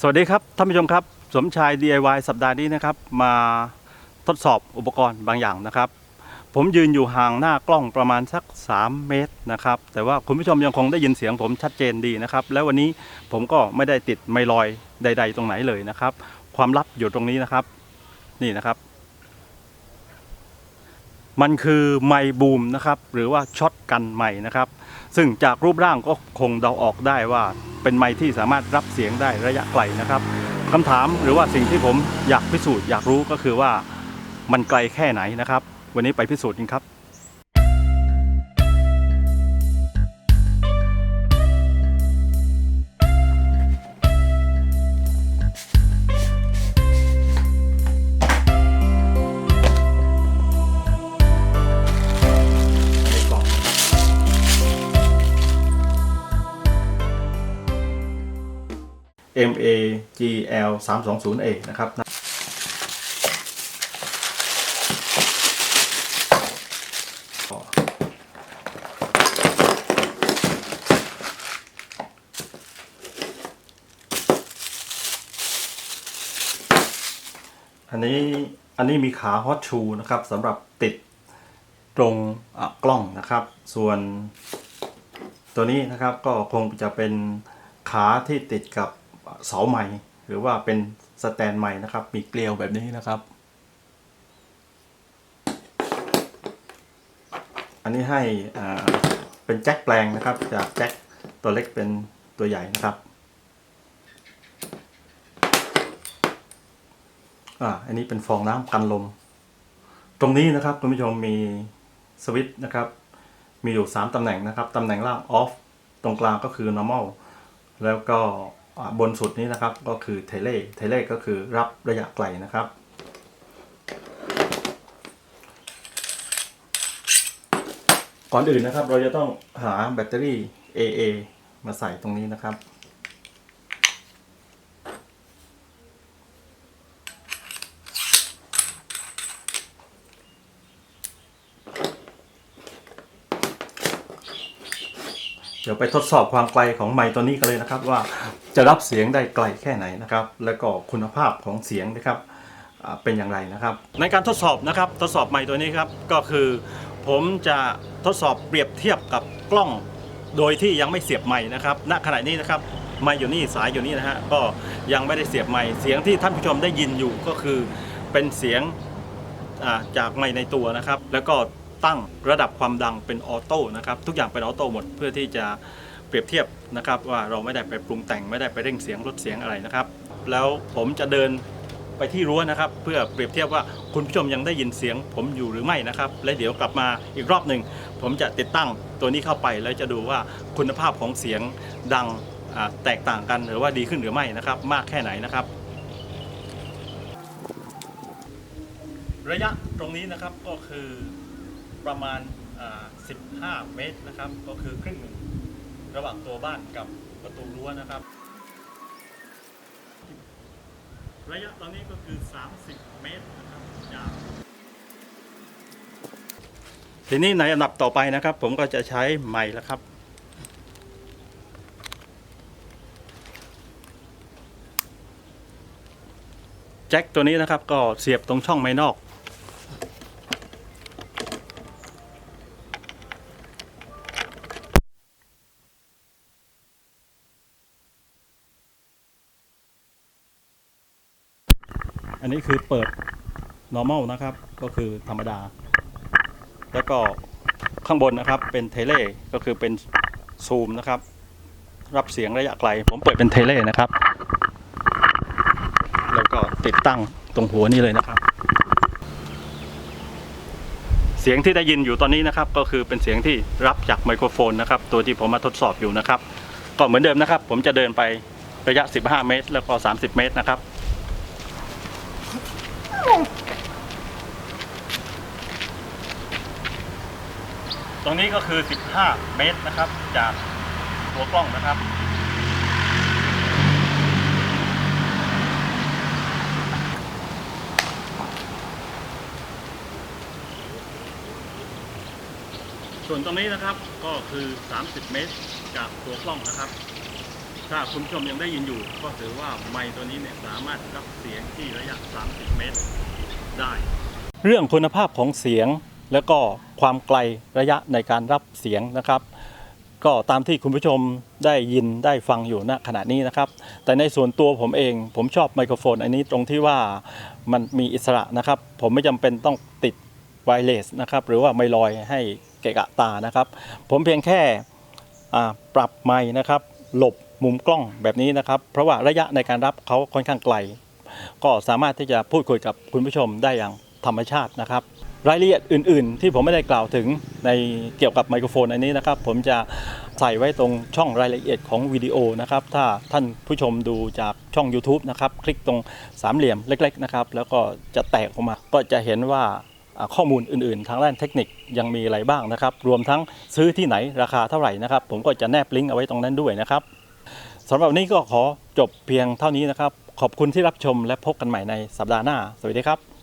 สวัสดีครับท่านผู้ชมครับ สมชาย DIY สัปดาห์นี้นะครับ มาทดสอบอุปกรณ์บางอย่างนะครับ ผมยืนอยู่ห่างหน้ากล้องประมาณสัก 3 เมตรนะครับ แต่ว่าคุณผู้ชมยังคงได้ยินเสียงผมชัดเจนดีนะครับ แล้ววันนี้ผมก็ไม่ได้ติดไมลอยใด ๆ ตรงไหนเลยนะครับ ความลับอยู่ตรงนี้นะครับ นี่นะครับ มันคือไมบูมนะครับ หรือว่าช็อตกันไมนะครับ ซึ่งจากรูปร่างก็คงเดาออกได้ว่าเป็นไมที่สามารถรับเสียงได้ระยะไกลนะครับคำถามหรือว่าสิ่งที่ผมอยากพิสูจน์อยากรู้ก็คือว่ามันไกลแค่ไหนนะครับ วันนี้ไปพิสูจน์กันครับ M A G L 3 2 0 A นะครับอันนี้อันนี้มีขาฮอตชูนะครับสำหรับติดตรงกล้องนะครับ ส่วนตัวนี้นะครับก็คงจะเป็นขาที่ติดกับ เสาไม้หรือว่าเป็นสแตนไม้นะครับ มีเกลียวแบบนี้นะครับ อันนี้ให้เป็นแจ็คแปลงนะครับ จากแจ็คตัวเล็กเป็นตัวใหญ่นะครับอ่าอันนี้เป็นฟองน้ำกันลม ตรงนี้นะครับคุณผู้ชมมีสวิตช์นะครับ มีอยู่ 3ตำแหน่งนะครับตำแหน่งล่าง off ตรงกลางก็คือ normal แล้วก็ บนสุดนี้นะครับก็คือเทเล่เทเล่ก็คือรับระยะไกลนะครับ ก่อนอื่นนะครับเราจะต้องหาแบตเตอรี่ AA มาใส่ตรงนี้นะครับ เดี๋ยวไปทดสอบความไกลของไมค์ตัวนี้กันเลยนะครับ ว่าจะรับเสียงได้ไกลแค่ไหนนะครับ แล้วก็คุณภาพของเสียงนะครับเป็นอย่างไรนะครับ ในการทดสอบนะครับทดสอบไมค์ตัวนี้ครับก็คือ ผมจะทดสอบเปรียบเทียบกับกล้องโดยที่ยังไม่เสียบไมค์นะครับ ณขณะนี้นะครับไมค์อยู่นี่สายอยู่นี่นะฮะก็ยังไม่ได้เสียบไมค์เสียงที่ท่านผู้ชมได้ยินอยู่ก็คือเป็นเสียงจากไมค์ในตัวนะครับ แล้วก็ ตั้งระดับความดังเป็นออโต้นะครับทุกอย่างเป็นออโต้หมดเพื่อที่จะเปรียบเทียบนะครับว่าเราไม่ได้ไปปรุงแต่งไม่ได้ไปเร่งเสียงลดเสียงอะไรนะครับ แล้วผมจะเดินไปที่รั้วนะครับ เพื่อเปรียบเทียบว่าคุณผู้ชมยังได้ยินเสียงผมอยู่หรือไม่นะครับ และเดี๋ยวกลับมาอีกรอบหนึ่งผมจะติดตั้งตัวนี้เข้าไป แล้วจะดูว่าคุณภาพของเสียงดังแตกต่างกันหรือว่าดีขึ้นหรือไม่นะครับ มากแค่ไหนนะครับ ระยะตรงนี้นะครับก็คือ ประมาณ 15 เมตรนะครับ ก็คือครึ่งหนึ่งระหว่างตัวบ้านกับประตูรั้วนะครับ ระยะตอนนี้ก็คือ 30 เมตรนะครับยาวทีนี้ในอันดับต่อไปนะครับ ผมก็จะใช้ไม้แล้วครับแจ็คตัวนี้นะครับก็เสียบตรงช่องไม้นอก อันนี้คือเปิด normal นะครับ ก็คือธรรมดา แล้วก็ข้างบนนะครับเป็นเทเลก็คือเป็นซูมนะครับ รับเสียงระยะไกล ผมเปิดเป็นเทเลนะครับ แล้วก็ติดตั้งตรงหัวนี่เลยนะครับ เสียงที่ได้ยินอยู่ตอนนี้นะครับ ก็คือเป็นเสียงที่รับจากไมโครโฟนนะครับ ตัวที่ผมมาทดสอบอยู่นะครับ ก็เหมือนเดิมนะครับ ผมจะเดินไประยะ 15 เมตร แล้วก็ 30 เมตรนะครับ ตรงนี้ก็คือ 15 เมตรนะครับ จากหัวกล้องนะครับ ส่วนตรงนี้นะครับก็คือ 30 เมตร จากตัวกล้องนะครับ ถ้าคุณผู้ชมยังได้ยินอยู่ ก็ถือว่าไมค์ตัวนี้เนี่ยสามารถรับเสียงที่ระยะ 30 เมตรได้ เรื่องคุณภาพของเสียงแล้วก็ความไกลระยะในการรับเสียงนะครับ ก็ตามที่คุณผู้ชมได้ยินได้ฟังอยู่ณขณะนี้นะครับ แต่ในส่วนตัวผมเอง ผมชอบไมโครโฟน อันนี้ตรงที่ว่ามันมีอิสระนะครับ ผมไม่จำเป็นต้องติดไวเลสนะครับหรือว่าไม่ลอยให้เกะกะตานะครับ ผมเพียงแค่ปรับไมค์นะครับ หลบ มุมกล้องแบบนี้นะครับ เพราะว่าระยะในการรับเขาค่อนข้างไกล ก็สามารถที่จะพูดคุยกับคุณผู้ชมได้อย่างธรรมชาตินะครับ รายละเอียดอื่น ๆ ที่ผมไม่ได้กล่าวถึงในเกี่ยวกับไมโครโฟนอันนี้นะครับ ผมจะใส่ไว้ตรงช่องรายละเอียดของวิดีโอนะครับ ถ้าท่านผู้ชมดูจากช่อง YouTube นะครับ คลิกตรงสามเหลี่ยมเล็ก ๆ นะครับ แล้วก็จะแตกออกมาก็จะเห็นว่าข้อมูลอื่นๆ ทางด้านเทคนิคยังมีอะไรบ้างนะครับ รวมทั้งซื้อที่ไหนราคาเท่าไหร่นะครับ ผมก็จะแนบลิงก์เอาไว้ตรงนั้นด้วยนะครับ สำหรับวันนี้ก็ขอจบเพียงเท่านี้นะครับ ขอบคุณที่รับชมและพบกันใหม่ในสัปดาห์หน้า สวัสดีครับ